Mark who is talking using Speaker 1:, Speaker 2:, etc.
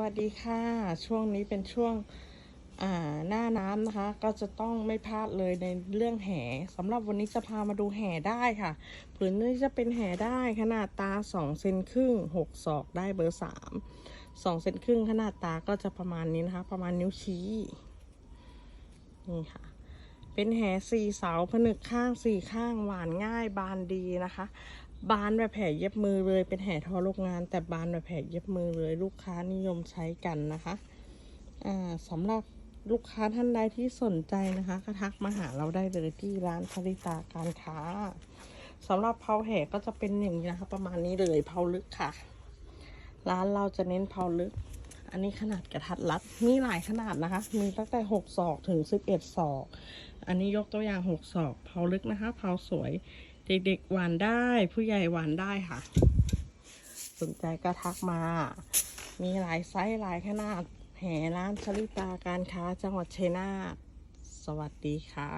Speaker 1: วัสดีค่ะ ช่วงนี้เป็นช่วงอ่าหน้าน้ำนะคะ ก็จะต้องไม่พลาดเลยในเรื่องแห่สำหรับวันนี้จะพามาดูแห่ได้ค่ะผืนนี้จะเป็นแห่ได้ขนาดตา2เซนครึ่ง6ศอกได้เบอร์ 3 2เซนครึ่งขนาดตาก็จะประมาณนี้นะคะ ประมาณนิ้วชี้นี่ค่ะ เป็นแห่สี่เสาผนึกข้างสี่ข้างหวานง่ายบานดีนะคะ บานแบบแผ่เย็บมือเลยเป็นแห่ทอโรงงาน แต่บานแบบแผ่เย็บมือเลย ลูกค้านิยมใช้กันนะคะอ่าสำหรับลูกค้าท่านใดที่สนใจนะคะก็ทักมาหาเราได้เลยที่ร้านคาริตาการค้าสำหรับเพาแห่ก็จะเป็นอย่างนี้นะคะ ประมาณนี้เลยเพาลึกค่ะ ร้านเราจะเน้นเพาลึก อันนี้ขนาดกระทัดรัด มีหลายขนาดนะคะ มีตั้งแต่หกศอกถึงสิบเอ็ดศอก อันนี้ยกตัวอย่างหกศอกเพาลึกนะคะเพาสวย เด็กๆหวานได้ ผู้ใหญ่หวานได้ค่ะ สนใจก็ทักมา มีหลายไซส์หลายขนาด แห่ร้านชลิตาการค้าจังหวัดชัยนาท สวัสดีค่ะ